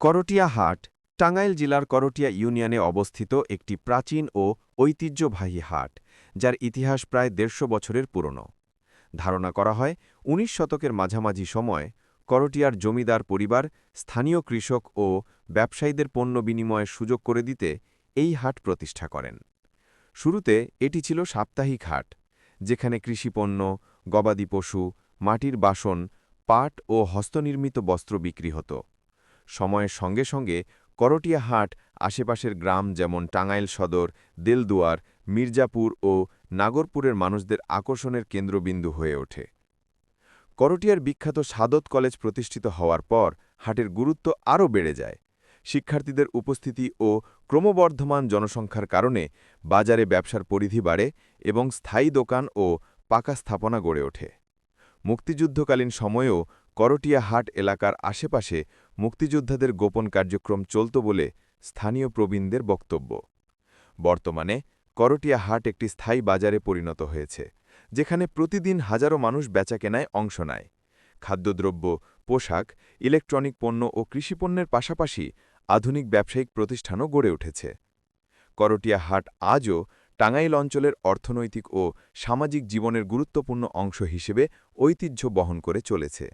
করটিয়া হাট, টাঙ্গাইল জেলার করটিয়া ইউনিয়নে অবস্থিত একটি প্রাচীন ও ঐতিহ্যবাহী হাট, যার ইতিহাস প্রায় দেড়শো বছরের পুরনো। ধারণা করা হয় ১৯ শতকের মাঝামাঝি সময় করটিয়ার জমিদার পরিবার, স্থানীয় কৃষক ও ব্যবসায়ীদের পণ্য বিনিময়ের সুযোগ করে দিতে এই হাট প্রতিষ্ঠা করেন। শুরুতে এটি ছিল সাপ্তাহিক হাট, যেখানে কৃষিপণ্য, গবাদি পশু, মাটির বাসন, পাট ও হস্তনির্মিত বস্ত্র বিক্রি হতো। সময়ের সঙ্গে সঙ্গে করটিয়া হাট, আশেপাশের গ্রাম যেমন টাঙ্গাইল সদর, দেলদুয়ার, মির্জাপুর ও নাগরপুরের মানুষদের আকর্ষণের কেন্দ্রবিন্দু হয়ে ওঠে। করটিয়ার বিখ্যাত সাদত কলেজ প্রতিষ্ঠিত হওয়ার পর হাটের গুরুত্ব আরও বেড়ে যায়। শিক্ষার্থীদের উপস্থিতি ও ক্রমবর্ধমান জনসংখ্যার কারণে বাজারে ব্যবসার পরিধি বাড়ে এবং স্থায়ী দোকান ও পাকা স্থাপনা গড়ে ওঠে। মুক্তিযুদ্ধকালীন সময়েও করটিয়া হাট এলাকার আশেপাশে মুক্তিযোদ্ধাদের গোপন কার্যক্রম চলত বলে স্থানীয় প্রবীণদের বক্তব্য। বর্তমানে করটিয়া হাট একটি স্থায়ী বাজারে পরিণত হয়েছে, যেখানে প্রতিদিন হাজারো মানুষ বেচাকেনায় অংশ নেয়। খাদ্যদ্রব্য, পোশাক, ইলেকট্রনিক পণ্য ও কৃষিপণ্যের পাশাপাশি আধুনিক ব্যবসায়িক প্রতিষ্ঠানও গড়ে উঠেছে। করটিয়া হাট আজও টাঙ্গাইল অঞ্চলের অর্থনৈতিক ও সামাজিক জীবনের গুরুত্বপূর্ণ অংশ হিসেবে ঐতিহ্য বহন করে চলেছে।